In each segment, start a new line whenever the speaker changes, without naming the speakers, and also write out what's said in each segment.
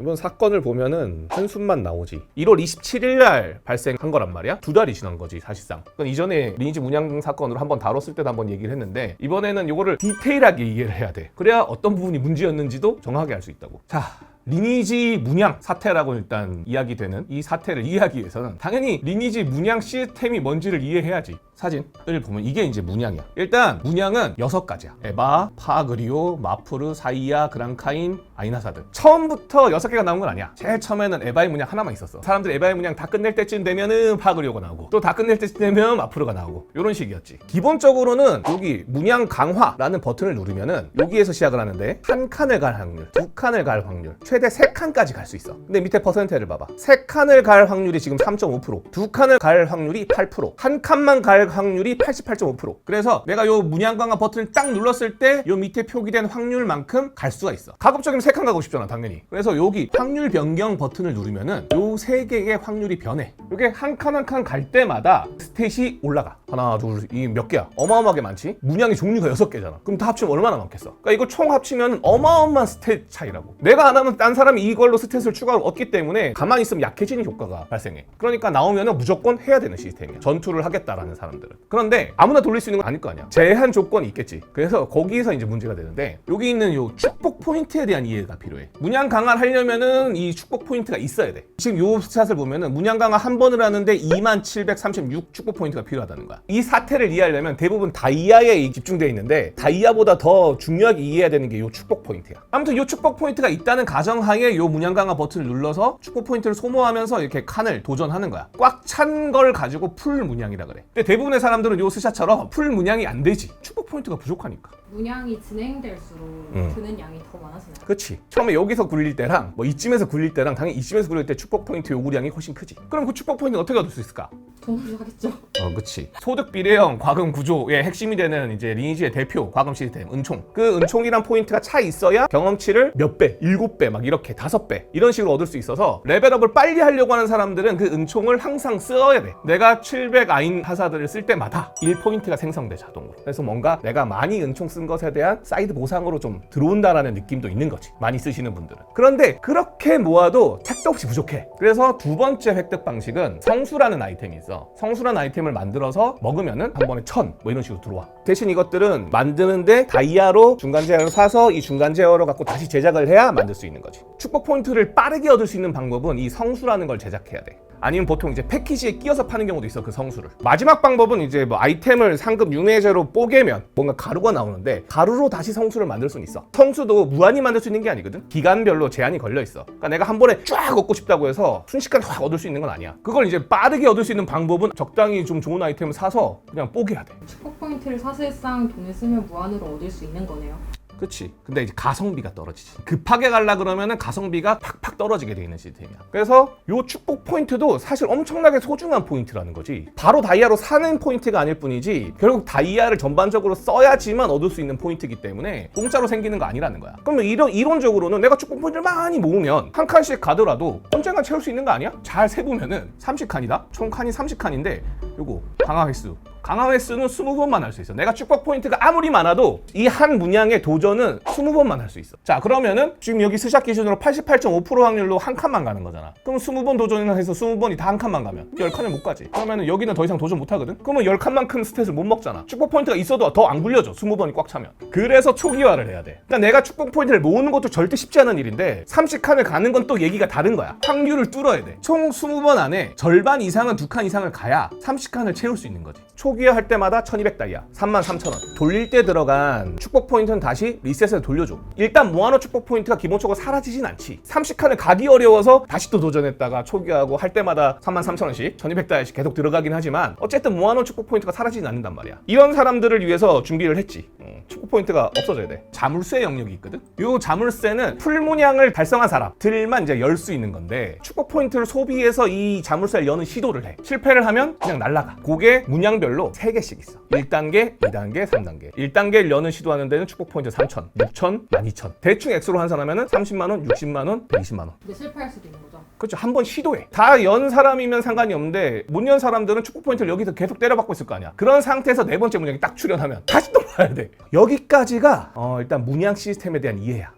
이번 사건을 보면은 한숨만 나오지. 1월 27일 날 발생한 거란 말이야. 두 달이 지난 거지 사실상. 그건 이전에 리니지 문양 사건으로 한번 다뤘을 때도 한번 얘기를 했는데 이번에는 이거를 디테일하게 이해를 해야 돼. 그래야 어떤 부분이 문제였는지도 정확하게 알 수 있다고. 자. 리니지 문양 사태라고 일단 이야기되는 이 사태를 이해하기 위해서는 당연히 리니지 문양 시스템이 뭔지를 이해해야지 사진을 보면 이게 이제 문양이야. 일단 문양은 여섯 가지야. 에바, 파그리오, 마프르, 사이아, 그랑카인, 아이나사드. 처음부터 여섯 개가 나온 건 아니야. 제일 처음에는 에바의 문양 하나만 있었어. 사람들이 에바의 문양 다 끝낼 때쯤 되면은 파그리오가 나오고 또 다 끝낼 때쯤 되면 마프르가 나오고 이런 식이었지. 기본적으로는 여기 문양 강화라는 버튼을 누르면은 여기에서 시작을 하는데 한 칸을 갈 확률 두 칸을 갈 확률 최대 세 칸까지 갈 수 있어. 근데 밑에 퍼센트를 봐봐. 세 칸을 갈 확률이 지금 3.5%두 칸을 갈 확률이 8%한 칸만 갈 확률이 88.5% 그래서 내가 요 문양 강화 버튼을 딱 눌렀을 때 요 밑에 표기된 확률만큼 갈 수가 있어. 가급적이면 세칸 가고 싶잖아 당연히. 그래서 여기 확률 변경 버튼을 누르면은 요 세 개의 확률이 변해. 요게 한 칸 한 칸 갈 때마다 스탯이 올라가 하나 둘 이 몇 개야? 어마어마하게 많지? 문양의 종류가 여섯 개잖아. 그럼 다 합치면 얼마나 많겠어? 그러니까 이거 총 합치면 어마어마한 스탯 차이라고. 내가 안 하면 딴 사람이 이걸로 스탯을 추가로 얻기 때문에 가만히 있으면 약해지는 효과가 발생해. 그러니까 나오면은 무조건 해야 되는 시스템이야. 전투를 하겠다라는 사람들은. 그런데 아무나 돌릴 수 있는 건 아닐 거 아니야. 제한 조건이 있겠지. 그래서 거기에서 이제 문제가 되는데 여기 있는 요 축복 포인트에 대한 이해가 필요해. 문양 강화를 하려면은 이 축복 포인트가 있어야 돼. 지금 요 스탯을 보면은 문양 강화 한 번을 하는데 2736 축복 포인트가 필요하다는 거야 이 사태를 이해하려면 대부분 다이아에 집중되어 있는데 다이아보다 더 중요하게 이해해야 되는 게요 축복 포인트야 아무튼 요 축복 포인트가 있다는 가정하에 요 문양 강화 버튼을 눌러서 축복 포인트를 소모하면서 이렇게 칸을 도전하는 거야 꽉 찬 걸 가지고 풀 문양이라 그래 근데 대부분의 사람들은 요 스샷처럼 풀 문양이 안 되지 축복 포인트가 부족하니까
문양이 진행될수록
음.
드는 양이 더 많아지나요?
그렇지. 처음에 여기서 굴릴 때랑 뭐 이쯤에서 굴릴 때랑 당연히 이쯤에서 굴릴 때 축복 포인트 요구량이 훨씬 크지. 그럼 그 축복 포인트는 어떻게 얻을 수 있을까?
돈으로 하겠죠.
어, 그렇지. 소득 비례형 과금 구조의 핵심이 되는 이제 리니지의 대표 과금 시스템 은총. 그 은총이란 포인트가 차 있어야 경험치를 몇 배, 일곱 배, 막 이렇게 다섯 배 이런 식으로 얻을 수 있어서 레벨업을 빨리 하려고 하는 사람들은 그 은총을 항상 써야 돼. 내가 700 아인 하사들을 쓸 때마다 1포인트가 생성돼 자동으로. 그래서 뭔가 내가 많이 은총 쓴 것에 대한 사이드 보상으로 좀 들어온다라는 느낌도 있는 거지. 많이 쓰시는 분들은. 그런데 그렇게 모아도 택도 없이 부족해. 그래서 두 번째 획득 방식은 성수라는 아이템이 있어. 성수라는 아이템을 만들어서 먹으면은 한 번에 천 뭐 이런 식으로 들어와. 대신 이것들은 만드는데 다이아로 중간 제어를 사서 이 중간 제어로 갖고 다시 제작을 해야 만들 수 있는 거지. 축복 포인트를 빠르게 얻을 수 있는 방법은 이 성수라는 걸 제작해야 돼. 아니면 보통 이제 패키지에 끼워서 파는 경우도 있어 그 성수를. 마지막 방법은 이제 뭐 아이템을 상급 윤회제로 뽀개면 뭔가 가루가 나오는데 가루로 다시 성수를 만들 수는 있어. 성수도 무한히 만들 수 있는 게 아니거든. 기간별로 제한이 걸려 있어. 그러니까 내가 한 번에 쫙 얻고 싶다고 해서 순식간에 확 얻을 수 있는 건 아니야. 그걸 이제 빠르게 얻을 수 있는 방법은 적당히 좀 좋은 아이템을 사서 그냥 뽀개야 돼.
축복 포인트를 사실상 돈을 쓰면 무한으로 얻을 수 있는 거네요.
그치. 근데 이제 가성비가 떨어지지. 급하게 갈라 그러면은 가성비가 팍팍 떨어지게 돼 있는 시스템이야. 그래서 요 축복 포인트도 사실 엄청나게 소중한 포인트라는 거지. 바로 다이아로 사는 포인트가 아닐 뿐이지 결국 다이아를 전반적으로 써야지만 얻을 수 있는 포인트이기 때문에 공짜로 생기는 거 아니라는 거야. 그러면 이런 이론적으로는 내가 축복 포인트를 많이 모으면 한 칸씩 가더라도 언젠가 채울 수 있는 거 아니야? 잘 세보면은 30칸이다? 총 칸이 30칸인데 요거 강화 횟수 강화 횟수는 20번만 할 수 있어. 내가 축복 포인트가 아무리 많아도 이 한 문양의 도전은 20번만 할 수 있어. 자, 그러면은 지금 여기 스샷 기준으로 88.5% 확률로 한 칸만 가는 거잖아. 그럼 20번 도전이나 해서 20번이 다 한 칸만 가면 10칸을 못 가지. 그러면은 여기는 더 이상 도전 못 하거든. 그러면 10칸만큼 스탯을 못 먹잖아. 축복 포인트가 있어도 더 안 굴려져. 20번이 꽉 차면. 그래서 초기화를 해야 돼. 그러니까 내가 축복 포인트를 모으는 것도 절대 쉽지 않은 일인데 30칸을 가는 건 또 얘기가 다른 거야. 확률을 뚫어야 돼. 총 20번 안에 절반 이상은 두 칸 이상을 가야 30칸을 채울 수 있는 거지. 초 기화 할 때마다 1200 다이아, 33,000원. 돌릴 때 들어간 축복 포인트는 다시 리셋을 돌려줘. 일단 모아놓은 축복 포인트가 기본적으로 사라지진 않지. 30칸을 가기 어려워서 다시 또 도전했다가 초기화하고 할 때마다 33,000원씩, 1200 다이아씩 계속 들어가긴 하지만 어쨌든 모아놓은 축복 포인트가 사라지진 않는단 말이야. 이런 사람들을 위해서 준비를 했지. 음, 축복 포인트가 없어져야 돼. 자물쇠 영역이 있거든. 요 자물쇠는 풀문양을 달성한 사람들만 이제 열 수 있는 건데 축복 포인트를 소비해서 이 자물쇠를 여는 시도를 해. 실패를 하면 그냥 날라가. 그게 문양별로 3개씩 있어. 1단계, 2단계, 3단계. 1단계를 여는 시도하는 데는 축복 포인트 3,000, 6,000, 12,000. 대충 액수로 환산하면은 30만 원, 60만 원, 120만 원.
근데 실패할 수도 있는 거죠.
그렇죠. 한 번 시도해. 다 연 사람이면 상관이 없는데 못 연 사람들은 축구 포인트를 여기서 계속 때려받고 있을 거 아니야. 그런 상태에서 네 번째 문양이 딱 출현하면 다시 또 봐야 돼. 여기까지가 어, 일단 문양 시스템에 대한 이해야.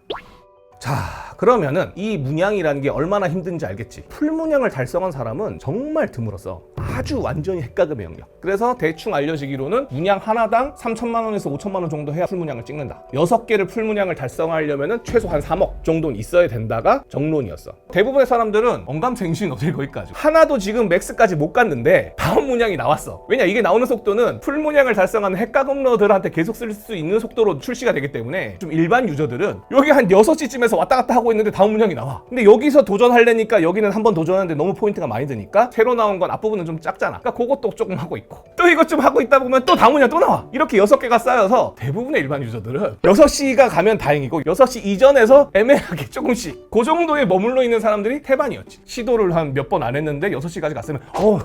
자, 그러면은 이 문양이라는 게 얼마나 힘든지 알겠지. 풀문양을 달성한 사람은 정말 드물어서 아주 완전히 핵가금의 영역. 그래서 대충 알려지기로는 문양 하나당 3천만 원에서 5천만 원 정도 해야 풀문양을 찍는다. 여섯 개를 풀문양을 달성하려면은 최소 한 3억 정도는 있어야 된다가 정론이었어. 대부분의 사람들은 언감생신 어딜 거기까지. 하나도 지금 맥스까지 못 갔는데 다음 문양이 나왔어. 왜냐 이게 나오는 속도는 풀문양을 달성하는 핵가금러들한테 계속 쓸 수 있는 속도로 출시가 되기 때문에 좀 일반 유저들은 여기 한 6시쯤에 서 왔다 갔다 하고 있는데 다음 문양이 나와. 근데 여기서 도전하려니까 여기는 한 번 도전하는데 너무 포인트가 많이 드니까 새로 나온 건 앞부분은 좀 작잖아. 그러니까 그것도 조금 하고 있고 또 이것 좀 하고 있다 보면 또 다음 문양 또 나와. 이렇게 6개가 쌓여서 대부분의 일반 유저들은 6시가 가면 다행이고 6시 이전에서 애매하게 조금씩 그 정도에 머물러 있는 사람들이 태반이었지. 시도를 한 몇 번 안 했는데 6시까지 갔으면 어우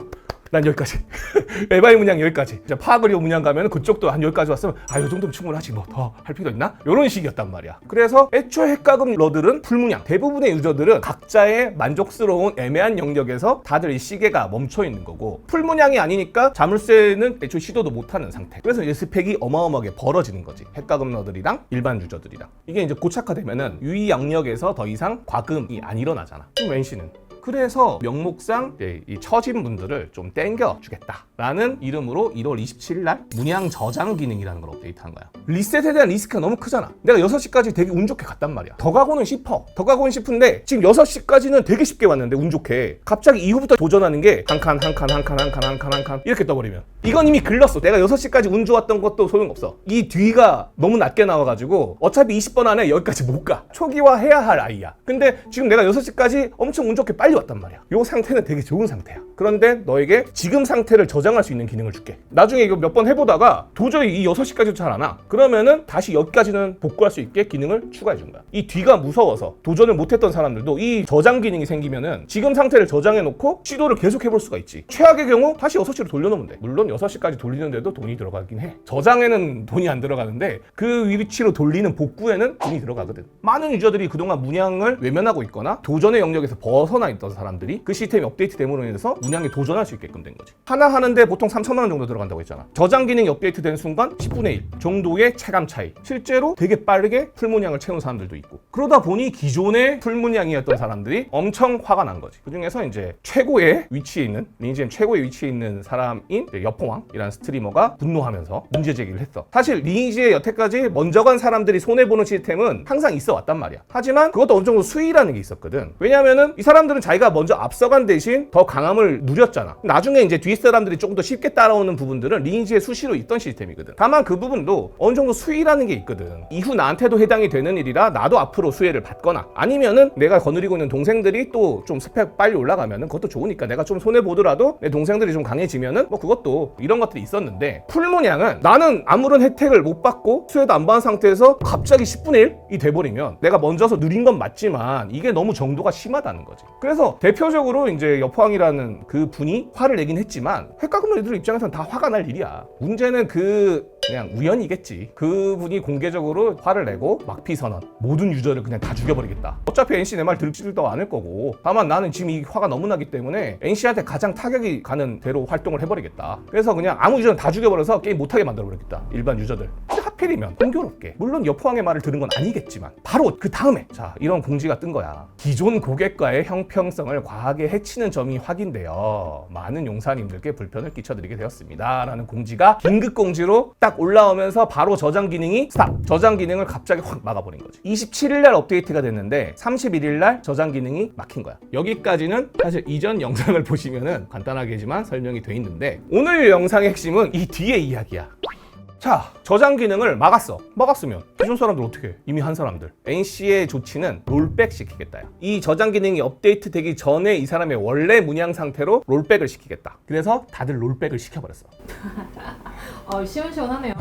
난 여기까지. 에바의 문양 여기까지. 이제 파그리오 문양 가면 그쪽도 한 여기까지 왔으면 아, 요 정도면 충분하지 뭐 더 할 필요 있나? 이런 식이었단 말이야. 그래서 애초에 핵가금 러들은 풀문양. 대부분의 유저들은 각자의 만족스러운 애매한 영역에서 다들 이 시계가 멈춰 있는 거고 풀문양이 아니니까 자물쇠는 애초에 시도도 못 하는 상태. 그래서 이제 스펙이 어마어마하게 벌어지는 거지. 핵가금 러들이랑 일반 유저들이랑. 이게 이제 고착화되면은 유의 영역에서 더 이상 과금이 안 일어나잖아. 그럼 웬시는 그래서 명목상 이제 이 처진 분들을 좀 땡겨 주겠다라는 이름으로 1월 27일 날 문양 저장 기능이라는 걸 업데이트한 거야. 리셋에 대한 리스크가 너무 크잖아. 내가 6시까지 되게 운 좋게 갔단 말이야. 더 가고는 싶어. 더 가고는 싶은데 지금 6시까지는 되게 쉽게 왔는데 운 좋게 갑자기 이후부터 도전하는 게 한 칸, 한 칸, 한 칸, 한 칸, 한 칸, 한 칸 이렇게 떠버리면 이건 이미 글렀어. 내가 6시까지 운 좋았던 것도 소용없어. 이 뒤가 너무 낮게 나와가지고 어차피 20번 안에 여기까지 못 가. 초기화해야 할 아이야. 근데 지금 내가 6시까지 엄청 운 좋게 빨리 왔단 말이야. 이 상태는 되게 좋은 상태야. 그런데 너에게 지금 상태를 저장할 수 있는 기능을 줄게. 나중에 이거 몇 번 해보다가 도저히 이 6시까지도 잘 안 와. 그러면은 다시 여기까지는 복구할 수 있게 기능을 추가해 준 거야. 이 뒤가 무서워서 도전을 못했던 사람들도 이 저장 기능이 생기면은 지금 상태를 저장해 놓고 시도를 계속 해볼 수가 있지. 최악의 경우 다시 6시로 돌려놓으면 돼. 물론 6시까지 돌리는데도 돈이 들어가긴 해. 저장에는 돈이 안 들어가는데 그 위치로 돌리는 복구에는 돈이 들어가거든. 많은 유저들이 그동안 문양을 외면하고 있거나 도전의 영역에서 벗어나 있던 사람들이 그 시스템이 업데이트됨으로 인해서 문양에 도전할 수 있게끔 된 거지. 하나 하는데 보통 3천만 원 정도 들어간다고 했잖아. 저장 기능이 업데이트된 순간 10분의 1 정도의 체감 차이. 실제로 되게 빠르게 풀 문양을 채운 사람들도 있고. 그러다 보니 기존의 풀 문양이었던 사람들이 엄청 화가 난 거지. 그 중에서 이제 최고의 위치에 있는 리니지엠 최고의 위치에 있는 사람인 여포왕이라는 스트리머가 분노하면서 문제 제기를 했어. 사실 리니지에 여태까지 먼저 간 사람들이 손해 보는 시스템은 항상 있어 왔단 말이야. 하지만 그것도 어느 정도 수위라는 게 있었거든. 왜냐면은 이 사람들은 자기가 먼저 앞서간 대신 더 강함을 누렸잖아. 나중에 이제 뒤 사람들이 조금 더 쉽게 따라오는 부분들은 리니지에 수시로 있던 시스템이거든. 다만 그 부분도 어느 정도 수위라는 게 있거든. 이후 나한테도 해당이 되는 일이라 나도 앞으로 수혜를 받거나 아니면은 내가 거느리고 있는 동생들이 또 좀 스펙 빨리 올라가면은 그것도 좋으니까 내가 좀 손해 보더라도 내 동생들이 좀 강해지면은 뭐 그것도 이런 것들이 있었는데 풀문양은 나는 아무런 혜택을 못 받고 수혜도 안 받은 상태에서 갑자기 10분의 1이 돼버리면 내가 먼저서 누린 건 맞지만 이게 너무 정도가 심하다는 거지. 그래서 대표적으로 이제 여포왕이라는 그 분이 화를 내긴 했지만 획가금러들 입장에서는 다 화가 날 일이야. 문제는 그 그냥 우연이겠지. 그분이 공개적으로 화를 내고 막피 선언. 모든 유저를 그냥 다 죽여버리겠다. 어차피 NC 내 말 들지도 않을 거고. 다만 나는 지금 이 화가 너무 나기 때문에 NC한테 가장 타격이 가는 대로 활동을 해버리겠다. 그래서 그냥 아무 유저는 다 죽여버려서 게임 못하게 만들어버리겠다. 일반 유저들. 하필이면 공교롭게 물론 여포왕의 말을 들은 건 아니겠지만 바로 그 다음에 자 이런 공지가 뜬 거야. 기존 고객과의 형평성을 과하게 해치는 점이 확인되어 많은 용사님들께 불편을 끼쳐드리게 되었습니다. 라는 공지가 긴급 공지로 딱 올라오면서 바로 저장 기능이 스탑! 저장 기능을 갑자기 확 막아버린 거지. 27일 날 업데이트가 됐는데 31일 날 저장 기능이 막힌 거야. 여기까지는 사실 이전 영상을 보시면은 간단하게지만 설명이 돼 있는데 오늘 영상의 핵심은 이 뒤의 이야기야. 자, 저장 기능을 막았어. 막았으면 기존 사람들 어떻게 해? 이미 한 사람들. NC의 조치는 롤백 시키겠다요. 이 저장 기능이 업데이트 되기 전에 이 사람의 원래 문양 상태로 롤백을 시키겠다. 그래서 다들 롤백을 시켜버렸어.
어, 시원시원하네요.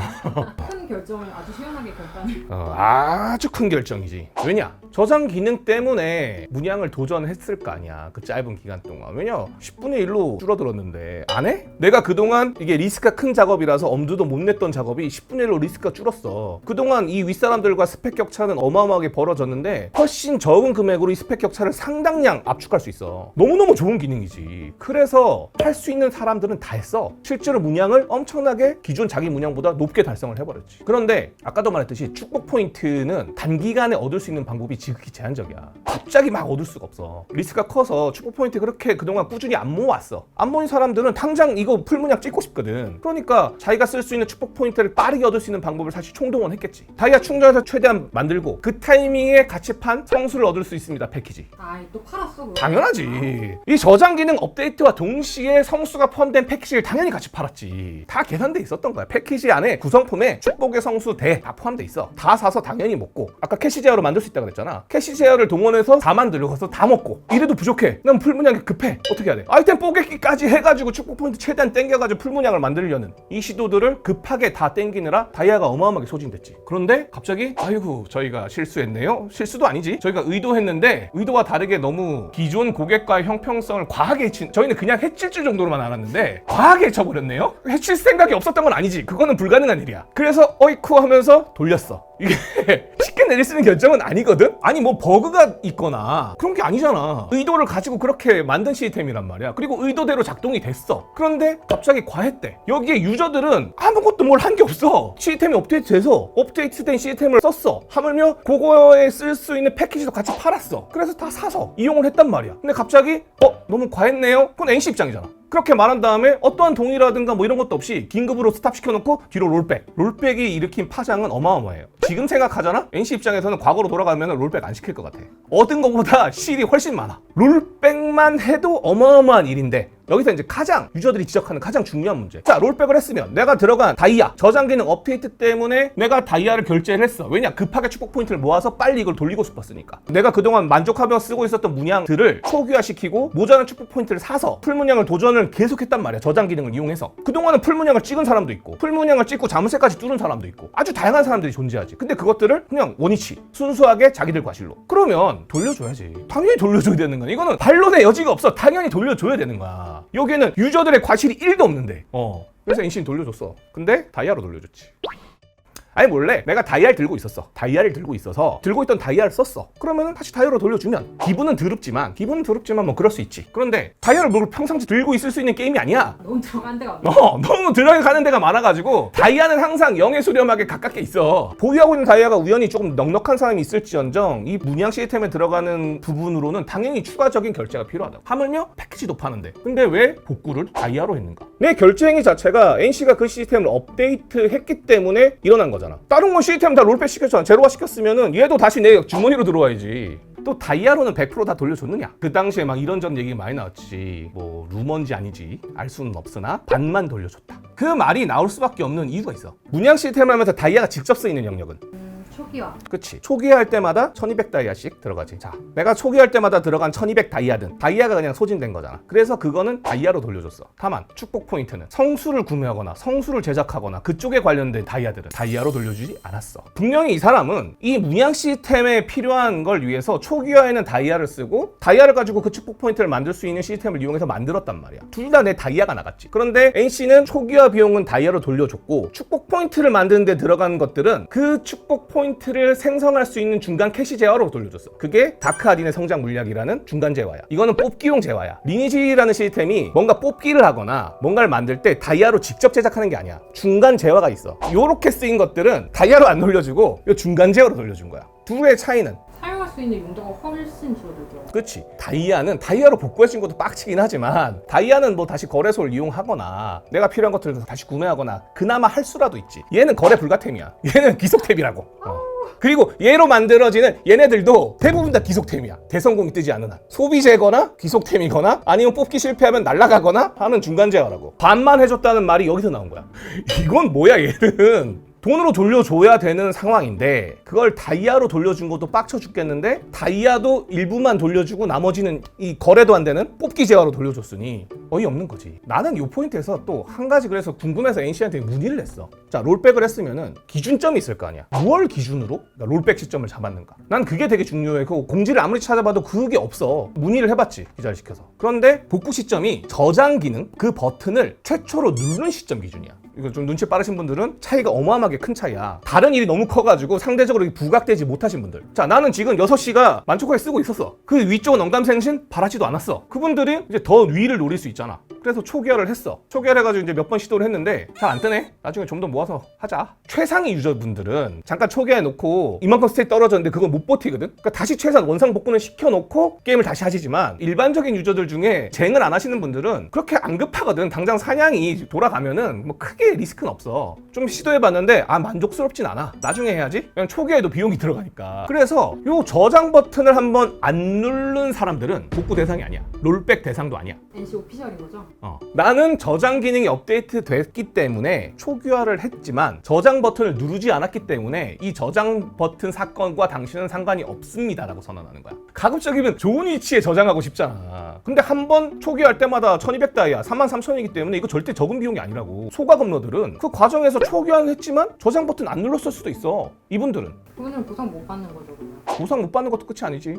큰 결정을 아주 시원하게 결단을.
어, 아주 큰 결정이지. 왜냐? 저장 기능 때문에 문양을 도전했을 거 아니야. 그 짧은 기간 동안. 왜냐? 10분의 1로 줄어들었는데 안 해? 내가 그동안 이게 리스크가 큰 작업이라서 엄두도 못 냈던 작업 작업이 10분의 1로 리스크가 줄었어. 그동안 이 윗사람들과 스펙 격차는 어마어마하게 벌어졌는데 훨씬 적은 금액으로 이 스펙 격차를 상당량 압축할 수 있어. 너무너무 좋은 기능이지. 그래서 할 수 있는 사람들은 다 했어. 실제로 문양을 엄청나게 기존 자기 문양보다 높게 달성을 해버렸지. 그런데 아까도 말했듯이 축복 포인트는 단기간에 얻을 수 있는 방법이 지극히 제한적이야. 갑자기 막 얻을 수가 없어. 리스크가 커서 축복 포인트 그렇게 그동안 꾸준히 안 모았어. 안 모인 사람들은 당장 이거 풀문양 찍고 싶거든. 그러니까 자기가 쓸 수 있는 축복 포인트 를 빠르게 얻을 수 있는 방법을 사실 총동원했겠지. 다이아 충전해서 최대한 만들고 그 타이밍에 같이 판 성수를 얻을 수 있습니다. 패키지.
아이 또 팔았어 그거.
당연하지. 이 저장 기능 업데이트와 동시에 성수가 포함된 패키지를 당연히 같이 팔았지. 다 계산돼 있었던 거야. 패키지 안에 구성품에 축복의 성수 대 다 포함돼 있어. 다 사서 당연히 먹고. 아까 캐시 제어로 만들 수 있다고 그랬잖아. 캐시 제어를 동원해서 다 만들고서 다 먹고. 이래도 부족해. 난 풀문양이 급해. 어떻게 해야 돼? 아이템 뽀개기까지 해가지고 축복 포인트 최대한 땡겨가지고 풀문양을 만들려는 이 시도들을 급하게 다 땡기느라 다이아가 어마어마하게 소진됐지. 그런데 갑자기 아이고 저희가 실수했네요. 실수도 아니지. 저희가 의도했는데 의도와 다르게 너무 기존 고객과의 형평성을 과하게 해친 저희는 그냥 해칠 줄 정도로만 알았는데 과하게 해쳐버렸네요. 해칠 생각이 없었던 건 아니지. 그거는 불가능한 일이야. 그래서 어이쿠 하면서 돌렸어. 이게 쉽게 내릴 수 있는 결정은 아니거든? 아니 뭐 버그가 있거나 그런 게 아니잖아. 의도를 가지고 그렇게 만든 시스템이란 말이야. 그리고 의도대로 작동이 됐어. 그런데 갑자기 과했대. 여기에 유저들은 아무것도 뭘 한 게 없어. 시스템이 업데이트 돼서 업데이트된 시스템을 썼어. 하물며 그거에 쓸 수 있는 패키지도 같이 팔았어. 그래서 다 사서 이용을 했단 말이야. 근데 갑자기 어 너무 과했네요. 그건 NC 입장이잖아. 그렇게 말한 다음에 어떠한 동의라든가 뭐 이런 것도 없이 긴급으로 스탑 시켜놓고 뒤로 롤백. 롤백이 일으킨 파장은 어마어마해요. 지금 생각하잖아? NC 입장에서는 과거로 돌아가면 롤백 안 시킬 것 같아. 얻은 것보다 실이 훨씬 많아. 롤백만 해도 어마어마한 일인데 여기서 이제 가장 유저들이 지적하는 가장 중요한 문제. 자, 롤백을 했으면 내가 들어간 다이아, 저장 기능 업데이트 때문에 내가 다이아를 결제를 했어. 왜냐? 급하게 축복 포인트를 모아서 빨리 이걸 돌리고 싶었으니까. 내가 그동안 만족하며 쓰고 있었던 문양들을 초기화시키고 모자란 축복 포인트를 사서 풀문양을 도전을 계속했단 말이야. 저장 기능을 이용해서. 그동안은 풀문양을 찍은 사람도 있고, 풀문양을 찍고 자물쇠까지 뚫은 사람도 있고, 아주 다양한 사람들이 존재하지. 근데 그것들을 그냥 원위치, 순수하게 자기들 과실로. 그러면 돌려줘야지. 당연히 돌려줘야 되는 거야. 이거는 반론의 여지가 없어. 당연히 돌려줘야 되는 거야. 여기에는 유저들의 과실이 1도 없는데. 어. 그래서 인신 돌려줬어. 근데 다이아로 돌려줬지. 아니 몰래 내가 다이아를 들고 있었어. 다이아를 들고 있어서 들고 있던 다이아를 썼어. 그러면은 다시 다이아로 돌려주면 기분은 더럽지만 기분은 더럽지만 뭐 그럴 수 있지. 그런데 다이아를 뭘 평상시 들고 있을 수 있는 게임이 아니야.
너무 들어간 데가 없네.
어, 너무 들어가는 데가 많아가지고 다이아는 항상 영의 수렴하게 가깝게 있어. 보유하고 있는 다이아가 우연히 조금 넉넉한 사람이 있을지언정 이 문양 시스템에 들어가는 부분으로는 당연히 추가적인 결제가 필요하다. 하물며 패키지도 파는데. 근데 왜 복구를 다이아로 했는가? 내 결제 행위 자체가 NC가 그 시스템을 업데이트했기 때문에 일어난 거 잖아 다른 건 시스템 다 롤백 시켰잖아 제로화 시켰으면은 얘도 다시 내 주머니로 들어와야지 또 다이아로는 100%다 돌려줬느냐? 그 당시에 막 이런저런 얘기 많이 나왔지. 뭐 루머인지 아니지 알 수는 없으나 반만 돌려줬다. 그 말이 나올 수밖에 없는 이유가 있어. 문양 시스템을 하면서 다이아가 직접 쓰이는 영역은
음, 초기화.
그치. 초기화 할 때마다 1200 다이아씩 들어가지. 자 내가 초기화 할 때마다 들어간 1200 다이아든 다이아가 그냥 소진된 거잖아. 그래서 그거는 다이아로 돌려줬어. 다만 축복 포인트는 성수를 구매하거나 성수를 제작하거나 그쪽에 관련된 다이아들은 다이아로 돌려주지 않았어. 분명히 이 사람은 이 문양 시스템에 필요한 걸 위해서 초기화에는 다이아를 쓰고 다이아를 가지고 그 축복 포인트를 만들 수 있는 시스템을 이용해서 만들었단 말이야. 둘 다 내 다이아가 나갔지. 그런데 NC는 초기화 비용은 다이아로 돌려줬고 축복 포인트를 만드는 데 들어간 것들은 그 축복 포인트 를 생성할 수 있는 중간 캐시 제어로 돌려줬어. 그게 다크 아딘의 성장 물약이라는 중간 제어야. 이거는 뽑기용 제어야. 리니지라는 시스템이 뭔가 뽑기를 하거나 뭔가를 만들 때 다이아로 직접 제작하는 게 아니야. 중간 제어가 있어. 요렇게 쓰인 것들은 다이아로 안 돌려주고 요 중간 제어로 돌려준 거야. 둘의 차이는
수 있는 용도가 훨씬 줄어들죠.
그치. 다이아는 다이아로 복구해준 것도 빡치긴 하지만 다이아는 뭐 다시 거래소를 이용하거나 내가 필요한 것들을 다시 구매하거나 그나마 할 수라도 있지. 얘는 거래 불가템이야. 얘는 기속템이라고. 어. 그리고 얘로 만들어지는 얘네들도 대부분 다 기속템이야. 대성공이 뜨지 않은 한. 소비재거나 기속템이거나 아니면 뽑기 실패하면 날아가거나 하는 중간 제어라고. 반만 해줬다는 말이 여기서 나온 거야. 이건 뭐야 얘는 돈으로 돌려줘야 되는 상황인데 그걸 다이아로 돌려준 것도 빡쳐 죽겠는데 다이아도 일부만 돌려주고 나머지는 이 거래도 안 되는 뽑기 제어로 돌려줬으니 어이없는 거지. 나는 이 포인트에서 또 한 가지 그래서 궁금해서 NC한테 문의를 했어. 자 롤백을 했으면은 기준점이 있을 거 아니야. 무얼 기준으로? 그러니까 롤백 시점을 잡았는가? 난 그게 되게 중요해. 그 공지를 아무리 찾아봐도 그게 없어. 문의를 해봤지 기자를 시켜서. 그런데 복구 시점이 저장 기능 그 버튼을 최초로 누르는 시점 기준이야 이거 좀 눈치 빠르신 분들은 차이가 어마어마하게 큰 차이야. 다른 일이 너무 커가지고 상대적으로 부각되지 못하신 분들. 자, 나는 지금 6시가 만초코에 쓰고 있었어. 그 위쪽은 엉감생신 바라지도 않았어. 그분들이 이제 더 위를 노릴 수 있잖아. 그래서 초기화를 했어. 초기화해가지고 이제 몇 번 시도를 했는데 잘 안 뜨네. 나중에 좀 더 모아서 하자. 최상위 유저분들은 잠깐 초기화해 놓고 이만큼 스테이 떨어졌는데 그걸 못 버티거든. 그러니까 다시 최소한 원상 복구는 시켜놓고 게임을 다시 하시지만 일반적인 유저들 중에 쟁을 안 하시는 분들은 그렇게 안 급하거든. 당장 사냥이 돌아가면은 뭐 크게 리스크는 없어. 좀 시도해봤는데 아 만족스럽진 않아. 나중에 해야지. 그냥 초기화에도 비용이 들어가니까. 그래서 요 저장 버튼을 한번 안 누른 사람들은 복구 대상이 아니야. 롤백 대상도 아니야.
NC 오피셜인 거죠?
어. 나는 저장 기능이 업데이트 됐기 때문에 초기화를 했지만 저장 버튼을 누르지 않았기 때문에 이 저장 버튼 사건과 당신은 상관이 없습니다라고 선언하는 거야. 가급적이면 좋은 위치에 저장하고 싶잖아. 근데 한 번 초기화할 때마다 1200 다이아 33,000이기 때문에 이거 절대 적은 비용이 아니라고. 소가 금러들은 그 과정에서 초기화는 했지만 저장 버튼 안 눌렀을 수도 있어. 이분들은
그분은 보상 못 받는 거죠 그러면?
보상 못 받는 것도 끝이 아니지.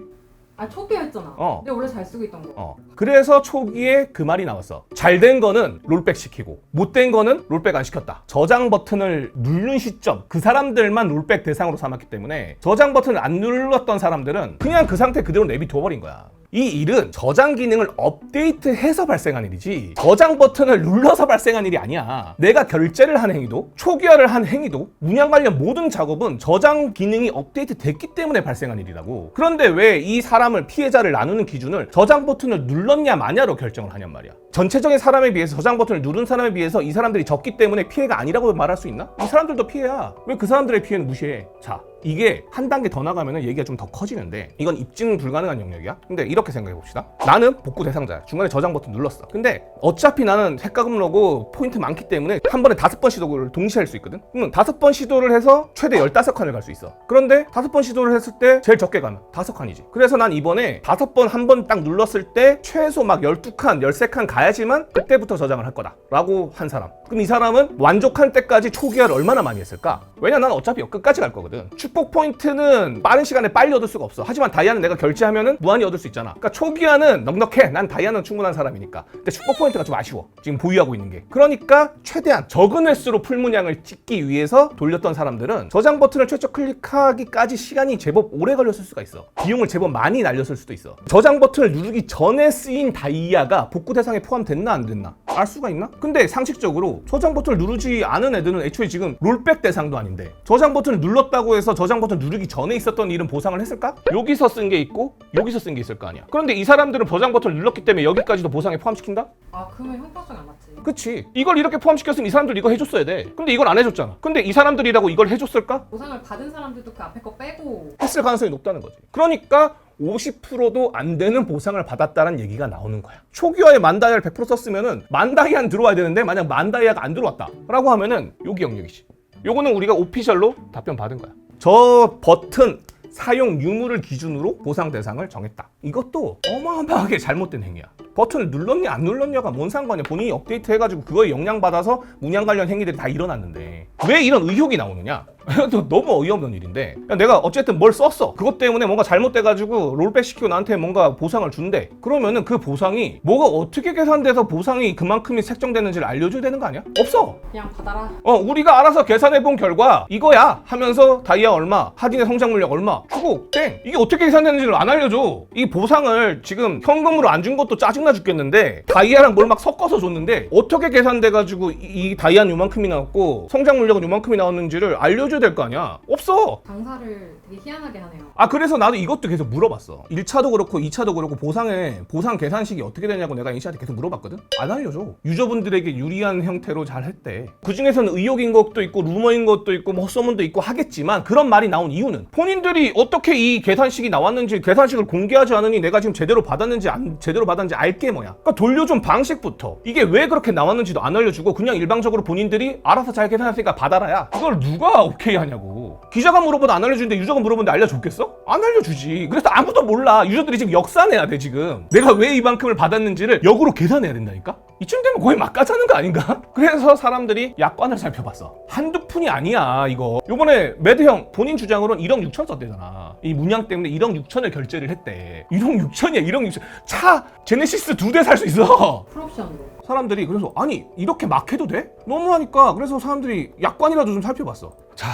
아 초기였잖아
어.
근데 원래 잘 쓰고 있던 거
어. 그래서 초기에 그 말이 나왔어. 잘 된 거는 롤백 시키고 못된 거는 롤백 안 시켰다. 저장 버튼을 누른 시점 그 사람들만 롤백 대상으로 삼았기 때문에 저장 버튼을 안 눌렀던 사람들은 그냥 그 상태 그대로 내비둬 버린 거야. 이 일은 저장 기능을 업데이트해서 발생한 일이지 저장 버튼을 눌러서 발생한 일이 아니야. 내가 결제를 한 행위도 초기화를 한 행위도 문양 관련 모든 작업은 저장 기능이 업데이트 됐기 때문에 발생한 일이라고. 그런데 왜 이 사람을 피해자를 나누는 기준을 저장 버튼을 눌렀냐 마냐로 결정을 하냔 말이야. 전체적인 사람에 비해서 저장 버튼을 누른 사람에 비해서 이 사람들이 적기 때문에 피해가 아니라고 말할 수 있나? 이 사람들도 피해야. 왜 그 사람들의 피해는 무시해? 자, 이게 한 단계 더 나가면 얘기가 좀 더 커지는데 이건 입증 불가능한 영역이야. 근데 이렇게 생각해 봅시다. 나는 복구 대상자야. 중간에 저장 버튼 눌렀어. 근데 어차피 나는 핵가금러고 포인트 많기 때문에 한 번에 다섯 번 시도를 동시에 할 수 있거든. 그러면 다섯 번 시도를 해서 최대 15칸을 갈 수 있어. 그런데 다섯 번 시도를 했을 때 제일 적게 가면 다섯 칸이지. 그래서 난 이번에 다섯 번 한 번 딱 눌렀을 때 최소 막 12칸, 13칸 가 야지만 그때부터 저장을 할 거다. 라고 한 사람. 그럼 이 사람은 만족할 때까지 초기화를 얼마나 많이 했을까? 왜냐 난 어차피 끝까지 갈 거거든. 축복 포인트는 빠른 시간에 빨리 얻을 수가 없어. 하지만 다이아는 내가 결제하면은 무한히 얻을 수 있잖아. 그러니까 초기화는 넉넉해. 난 다이아는 충분한 사람이니까. 근데 축복 포인트가 좀 아쉬워. 지금 보유하고 있는 게. 그러니까 최대한 적은 횟수로 풀문양을 찍기 위해서 돌렸던 사람들은 저장 버튼을 최초 클릭하기까지 시간이 제법 오래 걸렸을 수가 있어. 비용을 제법 많이 날렸을 수도 있어. 저장 버튼을 누르기 전에 쓰인 다이아가 복구 대상에 포함됐나 안 됐나 알 수가 있나? 근데 상식적으로 저장 버튼을 누르지 않은 애들은 애초에 지금 롤백 대상도 아닌데 저장 버튼을 눌렀다고 해서 저장 버튼 누르기 전에 있었던 일은 보상을 했을까? 여기서 쓴 게 있고 여기서 쓴 게 있을 거 아니야. 그런데 이 사람들은 저장 버튼을 눌렀기 때문에 여기까지도 보상에 포함시킨다?
아 그러면 형평성이 안 맞지
그치. 이걸 이렇게 포함시켰으면 이 사람들 이거 해줬어야 돼. 근데 이걸 안 해줬잖아. 근데 이 사람들이라고 이걸 해줬을까?
보상을 받은 사람들도 그 앞에 거 빼고
했을 가능성이 높다는 거지. 그러니까 50%도 안 되는 보상을 받았다는 얘기가 나오는 거야. 초기화에 만다이아를 100% 썼으면은 만다이아는 들어와야 되는데 만약 만다이아가 안 들어왔다라고 하면은 여기 영역이지. 요거는 우리가 오피셜로 답변 받은 거야. 저 버튼 사용 유무를 기준으로 보상 대상을 정했다. 이것도 어마어마하게 잘못된 행위야. 버튼을 눌렀냐 안 눌렀냐가 뭔 상관이야. 본인이 업데이트 해가지고 그거에 영향 받아서 문양 관련 행위들이 다 일어났는데 왜 이런 의혹이 나오느냐? 이것도 너무 어이없는 일인데 내가 어쨌든 뭘 썼어. 그것 때문에 뭔가 잘못돼가지고 롤백 시키고 나한테 뭔가 보상을 준대. 그러면은 그 보상이 뭐가 어떻게 계산돼서 보상이 그만큼이 책정되는지를 알려줘야 되는 거 아니야? 없어.
그냥 받아라
어, 우리가 알아서 계산해 본 결과 이거야 하면서 다이아 얼마, 하딘의 성장 물량 얼마 주고 땡. 이게 어떻게 계산되는지를 안 알려줘. 이 보상을 지금 현금으로 안 준 것도 짜증나 죽겠는데 다이아랑 뭘 막 섞어서 줬는데 어떻게 계산돼 가지고 이, 이 다이아는 요만큼이 나왔고 성장 물량은 요만큼이 나왔는지를 알려줘야 될 거 아니야. 없어.
장사를 되게 희한하게 하네요
아 그래서 나도 이것도 계속 물어봤어 1차도 그렇고 2차도 그렇고 보상에 보상 계산식이 어떻게 되냐고 내가 NC한테 계속 물어봤거든 안 알려줘 유저분들에게 유리한 형태로 잘 했대 그 중에서는 의혹인 것도 있고 루머인 것도 있고 뭐 헛소문도 있고 하겠지만 그런 말이 나온 이유는 본인들이 어떻게 이 계산식이 나왔는지 계산식을 공개하지 않으니 내가 지금 제대로 받았는지 안 제대로 받았는지 알게 뭐야 그러니까 돌려준 방식부터 이게 왜 그렇게 나왔는지도 안 알려주고 그냥 일방적으로 본인들이 알아서 잘 계산했으니까 받아라야 그걸 누가 오케이 하냐고 기자가 물어봐도 안 알려주는데 유저가 물어보는데 알려줬겠어? 안 알려주지. 그래서 아무도 몰라. 유저들이 지금 역산해야 돼 지금. 내가 왜 이만큼을 받았는지를 역으로 계산해야 된다니까. 이쯤 되면 거의 막가자는 거 아닌가? 그래서 사람들이 약관을 살펴봤어. 한두 푼이 아니야 이거. 요번에 매드 형 본인 주장으로는 1억 6천 썼대잖아. 이 문양 때문에 1억 6천을 결제를 했대. 1억 6천이야 1억 6천. 차 제네시스 두 대 살 수 있어.
풀옵션으로.
사람들이 그래서 아니 이렇게 막 해도 돼? 너무하니까 그래서 사람들이 약관이라도 좀 살펴봤어. 자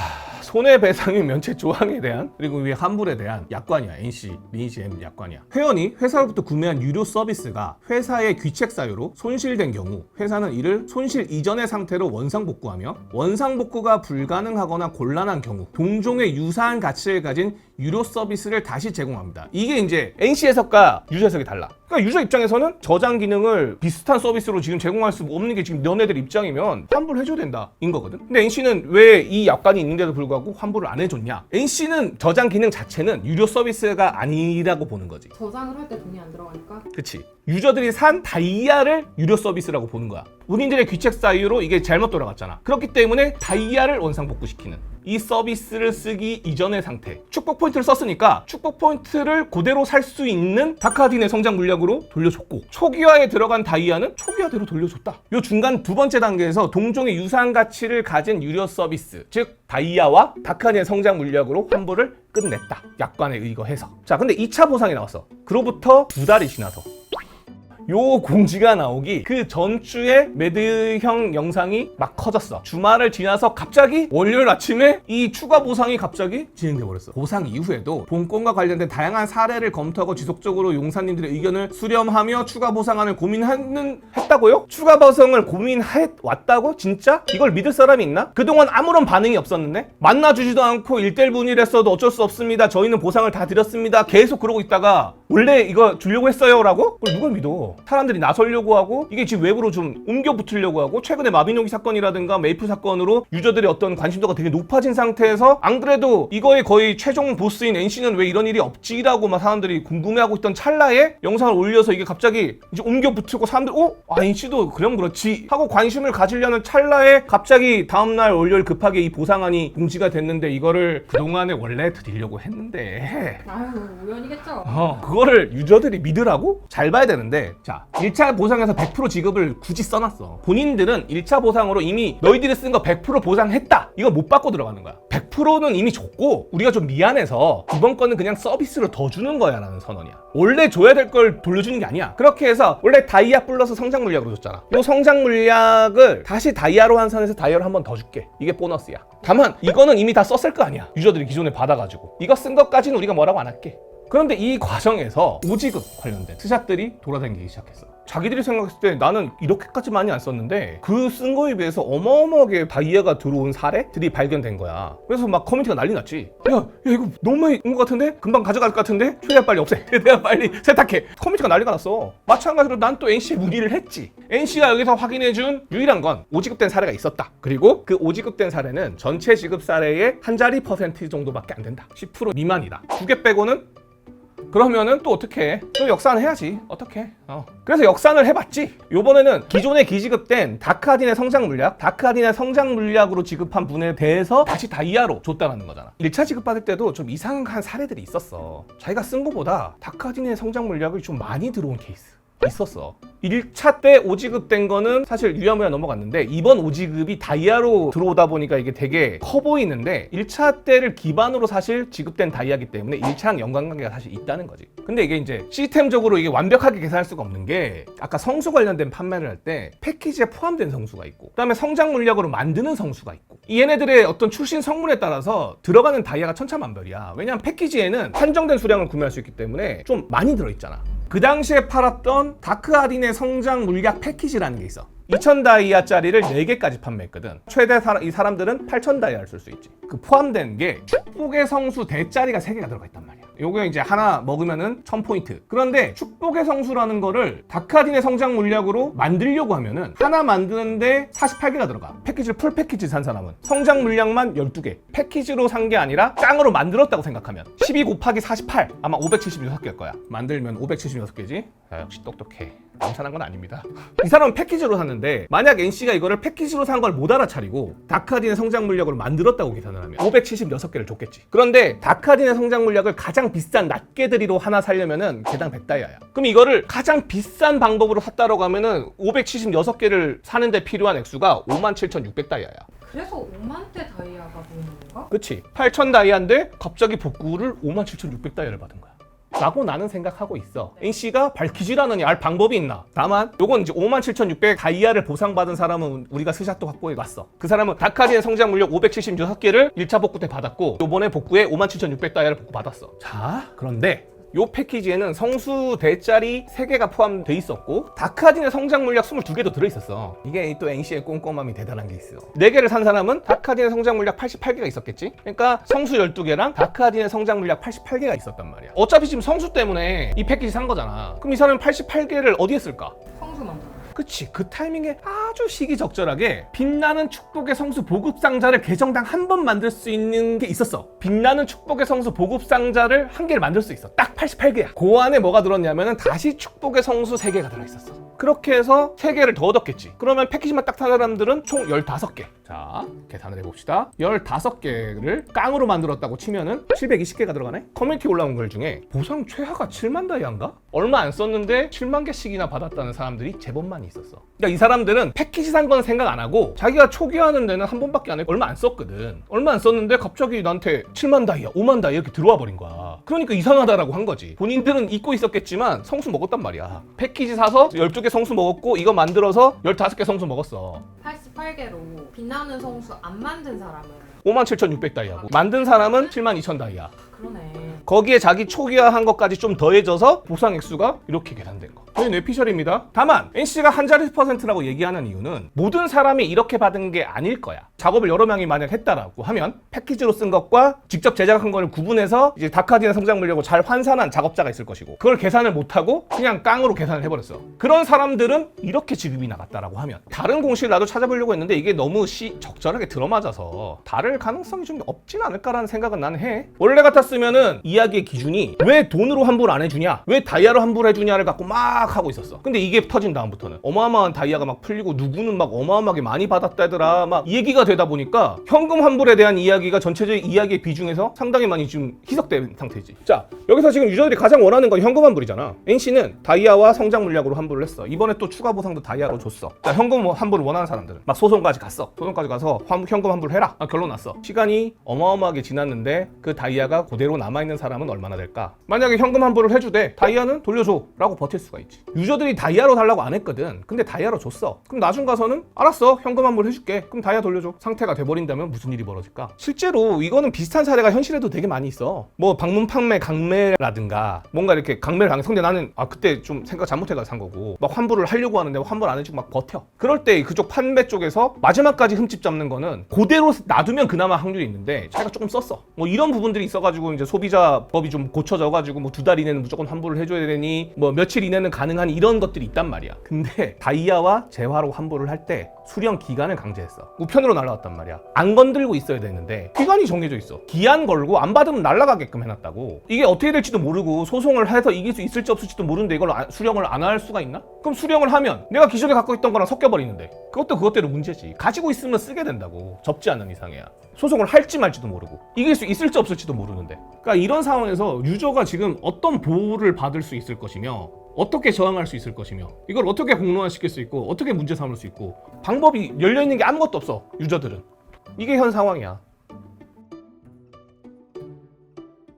손해배상의 면책 조항에 대한 그리고 위 환불에 대한 약관이야 NC 리니지 M 약관이야. 회원이 회사로부터 구매한 유료 서비스가 회사의 귀책 사유로 손실된 경우 회사는 이를 손실 이전의 상태로 원상 복구하며 원상 복구가 불가능하거나 곤란한 경우 동종의 유사한 가치를 가진 유료 서비스를 다시 제공합니다. 이게 이제 NC 해석과 유저 해석이 달라. 그러니까 유저 입장에서는 저장 기능을 비슷한 서비스로 지금 제공할 수 없는 게 지금 너네들 입장이면 환불 해줘야 된다인 거거든. 근데 NC는 왜 이 약관이 있는데도 불구하고 환불을 안 해줬냐? NC는 저장 기능 자체는 유료 서비스가 아니라고 보는 거지.
저장을 할 때 돈이 안 들어가니까
그치. 유저들이 산 다이아를 유료 서비스라고 보는 거야. 운인들의 귀책 사유로 이게 잘못 돌아갔잖아. 그렇기 때문에 다이아를 원상 복구시키는 이 서비스를 쓰기 이전의 상태. 축복 포인트를 썼으니까 축복 포인트를 그대로 살 수 있는 다카딘의 성장 물약으로 돌려줬고 초기화에 들어간 다이아는 초기화대로 돌려줬다. 요 중간 두 번째 단계에서 동종의 유사한 가치를 가진 유료 서비스, 즉 다이아와 다카딘의 성장 물약으로 환불을 끝냈다. 약관에 의거해서. 자, 근데 2차 보상이 나왔어. 그로부터 두 달이 지나서 요 공지가 나오기 그 전주에 매드형 영상이 막 커졌어. 주말을 지나서 갑자기 월요일 아침에 이 추가 보상이 갑자기 진행돼 버렸어. 보상 이후에도 본건과 관련된 다양한 사례를 검토하고 지속적으로 용사님들의 의견을 수렴하며 추가 보상안을 고민하는 했다고요? 추가 보상을 고민해 왔다고? 진짜? 이걸 믿을 사람이 있나? 그동안 아무런 반응이 없었는데 만나주지도 않고 일대일 분일했어도 어쩔 수 없습니다. 저희는 보상을 다 드렸습니다. 계속 그러고 있다가 원래 이거 주려고 했어요 라고? 그걸 누굴 믿어? 사람들이 나서려고 하고 이게 지금 외부로 좀 옮겨 붙으려고 하고 최근에 마비노기 사건이라든가 메이플 사건으로 유저들의 어떤 관심도가 되게 높아진 상태에서 안 그래도 이거의 거의 최종 보스인 NC는 왜 이런 일이 없지라고 막 사람들이 궁금해하고 있던 찰나에 영상을 올려서 이게 갑자기 이제 옮겨 붙고 사람들 어? 아 NC도 그럼 그렇지 하고 관심을 가지려는 찰나에 갑자기 다음날 월요일 급하게 이 보상안이 공지가 됐는데 이거를 그동안에 원래 드리려고 했는데
아유 우연이겠죠.
어, 그거를 유저들이 믿으라고? 잘 봐야 되는데 자 1차 보상에서 100% 지급을 굳이 써놨어. 본인들은 1차 보상으로 이미 너희들이 쓴 거 100% 보상했다. 이거 못 받고 들어가는 거야. 100%는 이미 줬고 우리가 좀 미안해서 이번 거는 그냥 서비스로 더 주는 거야 라는 선언이야. 원래 줘야 될 걸 돌려주는 게 아니야. 그렇게 해서 원래 다이아 플러스 성장 물약으로 줬잖아. 이 성장 물약을 다시 다이아로 환산해서 다이아로 한 번 더 줄게. 이게 보너스야. 다만 이거는 이미 다 썼을 거 아니야. 유저들이 기존에 받아가지고. 이거 쓴 것까지는 우리가 뭐라고 안 할게 그런데 이 과정에서 오지급 관련된 스샷들이 돌아다니기 시작했어. 자기들이 생각했을 때 나는 이렇게까지 많이 안 썼는데 그 쓴 거에 비해서 어마어마하게 다이아가 들어온 사례들이 발견된 거야. 그래서 막 커뮤니티가 난리 났지. 야, 야 이거 너무 많이 온 것 같은데? 금방 가져갈 것 같은데? 최대한 빨리 없애. 최대한 빨리 세탁해. 커뮤니티가 난리가 났어. 마찬가지로 난 또 NC에 문의를 했지. NC가 여기서 확인해준 유일한 건 오지급된 사례가 있었다. 그리고 그 오지급된 사례는 전체 지급 사례의 한 자리 퍼센트 정도밖에 안 된다. 10% 미만이다. 두 개 빼고는 그러면은 또 어떻게 해? 또 역산을 해야지. 어떻게? 어. 그래서 역산을 해봤지. 요번에는 기존에 기지급된 다크아딘의 성장 물약, 다크아딘의 성장 물약으로 지급한 분에 대해서 다시 다이아로 줬다는 거잖아. 1차 지급받을 때도 좀 이상한 사례들이 있었어. 자기가 쓴 거보다 다크아딘의 성장 물약이 좀 많이 들어온 케이스. 있었어. 1차 때 오지급 된 거는 사실 유야무야 넘어갔는데 이번 오지급이 다이아로 들어오다 보니까 이게 되게 커 보이는데 1차 때를 기반으로 사실 지급된 다이아기 때문에 1차랑 연관관계가 사실 있다는 거지. 근데 이게 이제 시스템적으로 이게 완벽하게 계산할 수가 없는 게 아까 성수 관련된 판매를 할 때 패키지에 포함된 성수가 있고 그다음에 성장 물약으로 만드는 성수가 있고 이 얘네들의 어떤 출신 성분에 따라서 들어가는 다이아가 천차만별이야. 왜냐면 패키지에는 한정된 수량을 구매할 수 있기 때문에 좀 많이 들어있잖아. 그 당시에 팔았던 다크아딘의 성장 물약 패키지라는 게 있어. 2000 다이아짜리를 4개까지 판매했거든. 최대 사, 이 사람들은 8000 다이아를 쓸 수 있지. 그 포함된 게 축복의 성수 대짜리가 3개가 들어가 있단 말이야. 요게 이제 하나 먹으면은 1000포인트. 그런데 축복의 성수라는 거를 다크아딘의 성장 물약으로 만들려고 하면은 하나 만드는데 48개가 들어가. 패키지를 풀 패키지 산 사람은. 성장 물약만 12개. 패키지로 산 게 아니라 짱으로 만들었다고 생각하면 12 곱하기 48 아마 576개일 거야. 만들면 576개지. 아, 역시 똑똑해. 남산한 건 아닙니다. 이 사람은 패키지로 샀는데 만약 NC가 이거를 패키지로 산 걸 못 알아차리고 다카딘의 성장 물약으로 만들었다고 계산을 하면 576개를 줬겠지. 그런데 다카딘의 성장 물약을 가장 비싼 낱개들이로 하나 살려면은 개당 100다이아야. 그럼 이거를 가장 비싼 방법으로 샀다라고 하면은 576개를 사는데 필요한 액수가 57,600다이아야.
그래서 5만 대 다이아가 보이는 건가?
그치 8천 다이아인데 갑자기 복구를 57,600 다이아를 받은 거야 라고 나는 생각하고 있어. NC가 밝히질 않으니 알 방법이 있나? 다만 요건 이제 57,600 다이아를 보상받은 사람은 우리가 스샷도 확보해 놨어. 그 사람은 다카디의 성장 물력 576개를 1차 복구 때 받았고 요번에 복구에 57,600 다이아를 복구 받았어. 자 그런데 요 패키지에는 성수 대짜리 3개가 포함돼 있었고 다카딘의 성장 물약 22개도 들어있었어. 이게 또 NC의 꼼꼼함이 대단한 게 있어 4개를 산 사람은 다카딘의 성장 물약 88개가 있었겠지? 그러니까 성수 12개랑 다카딘의 성장 물약 88개가 있었단 말이야. 어차피 지금 성수 때문에 이 패키지 산 거잖아. 그럼 이 사람은 88개를 어디에 쓸까?
성수 만들어.
그치. 그 타이밍에 아주 시기적절하게 빛나는 축복의 성수 보급 상자를 계정당 한 번 만들 수 있는 게 있었어. 빛나는 축복의 성수 보급 상자를 한 개를 만들 수 있어. 딱 88개야. 그 안에 뭐가 들었냐면은 다시 축복의 성수 3개가 들어있었어. 그렇게 해서 3개를 더 얻었겠지. 그러면 패키지만 딱 탄 사람들은 총 15개 자 계산을 해봅시다. 15개를 깡으로 만들었다고 치면은 720개가 들어가네. 커뮤니티 올라온 글 중에 보상 최하가 7만 다이아인가? 얼마 안 썼는데 7만 개씩이나 받았다는 사람들이 제법 많이 있었어. 그러니까 이 사람들은 패키지 산 건 생각 안 하고 자기가 초기화하는 데는 한 번밖에 안 했고 얼마 안 썼거든. 얼마 안 썼는데 갑자기 나한테 7만 다이아 5만 다이아 이렇게 들어와 버린 거야. 그러니까 이상하다라고 한 거지. 본인들은 잊고 있었겠지만 성수 먹었단 말이야. 패키지 사서 12개 성수 먹었고 이거 만들어서 15개 성수 먹었어
88개로 빛나는 성수 안 만든 사람은
57,600 다이아고 만든 사람은 72,000 다이아
그러네.
거기에 자기 초기화한 것까지 좀 더해져서 보상 액수가 이렇게 계산된 거. 저희 뇌피셜입니다. 다만 NC가 한 자릿수 퍼센트라고 얘기하는 이유는 모든 사람이 이렇게 받은 게 아닐 거야. 작업을 여러 명이 만약 했다라고 하면 패키지로 쓴 것과 직접 제작한 거를 구분해서 이제 다카디나 성장 물려고 잘 환산한 작업자가 있을 것이고 그걸 계산을 못하고 그냥 깡으로 계산을 해버렸어. 그런 사람들은 이렇게 지급이 나갔다라고 하면 다른 공식을 나도 찾아보려고 했는데 이게 너무 시 적절하게 들어맞아서 다를 가능성이 좀 없진 않을까라는 생각은 나는 해. 원래 같았으면 은 이야기의 기준이 왜 돈으로 환불 안 해주냐, 왜 다이아로 환불해주냐를 갖고 막 하고 있었어. 근데 이게 터진 다음부터는 어마어마한 다이아가 막 풀리고 누구는 막 어마어마하게 많이 받았다더라 막이 얘기가 되다 보니까 현금 환불에 대한 이야기가 전체적인 이야기의 비중에서 상당히 많이 지금 희석된 상태지. 자 여기서 지금 유저들이 가장 원하는 건 현금 환불이잖아. NC는 다이아와 성장 물약으로 환불을 했어. 이번에 또 추가 보상도 다이아로 줬어. 자 현금 환불을 원하는 사람들은 막 소송까지 갔어. 소송까지 가서 환- 현금 환불 해라. 아, 결론 났어. 시간이 어마어마하게 지났는데 그 다이아가 그대로 남아 있는 사람은 얼마나 될까? 만약에 현금 환불을 해주되 다이아는 돌려줘 라고 버틸 수가 있지. 유저들이 다이아로 달라고 안 했거든. 근데 다이아로 줬어. 그럼 나중 가서는 알았어 현금 환불 해줄게. 그럼 다이아 돌려줘. 상태가 돼버린다면 무슨 일이 벌어질까? 실제로 이거는 비슷한 사례가 현실에도 되게 많이 있어. 뭐 방문 판매 강매라든가 뭔가 이렇게 강매를 당해. 근데 나는 아 그때 좀 생각 잘못해가 산 거고 막 환불을 하려고 하는데 환불 안 해주고 막 버텨. 그럴 때 그쪽 판매 쪽에서 마지막까지 흠집 잡는 거는 그대로 놔두면 그나마 확률이 있는데 자기가 조금 썼어. 뭐 이런 부분들이 있어가지고 이제 소비자법이 좀 고쳐져 가지고 뭐 두 달 이내는 무조건 환불을 해줘야 되니 뭐 며칠 이내는 가능한 이런 것들이 있단 말이야. 근데 다이아와 재화로 환불을 할 때 수령 기간을 강제했어. 우편으로 날라왔단 말이야. 안 건들고 있어야 되는데 기간이 정해져 있어. 기한 걸고 안 받으면 날라가게끔 해놨다고. 이게 어떻게 될지도 모르고 소송을 해서 이길 수 있을지 없을지도 모르는데 이걸 안- 수령을 안 할 수가 있나? 그럼 수령을 하면 내가 기존에 갖고 있던 거랑 섞여 버리는데 그것도 그것대로 문제지. 가지고 있으면 쓰게 된다고. 접지 않는 이상이야. 소송을 할지 말지도 모르고 이길 수 있을지 없을지도 모르는데. 그러니까 이런 상황에서 유저가 지금 어떤 보호를 받을 수 있을 것이며 어떻게 저항할 수 있을 것이며 이걸 어떻게 공론화시킬 수 있고 어떻게 문제 삼을 수 있고 방법이 열려 있는 게 아무것도 없어 유저들은. 이게 현 상황이야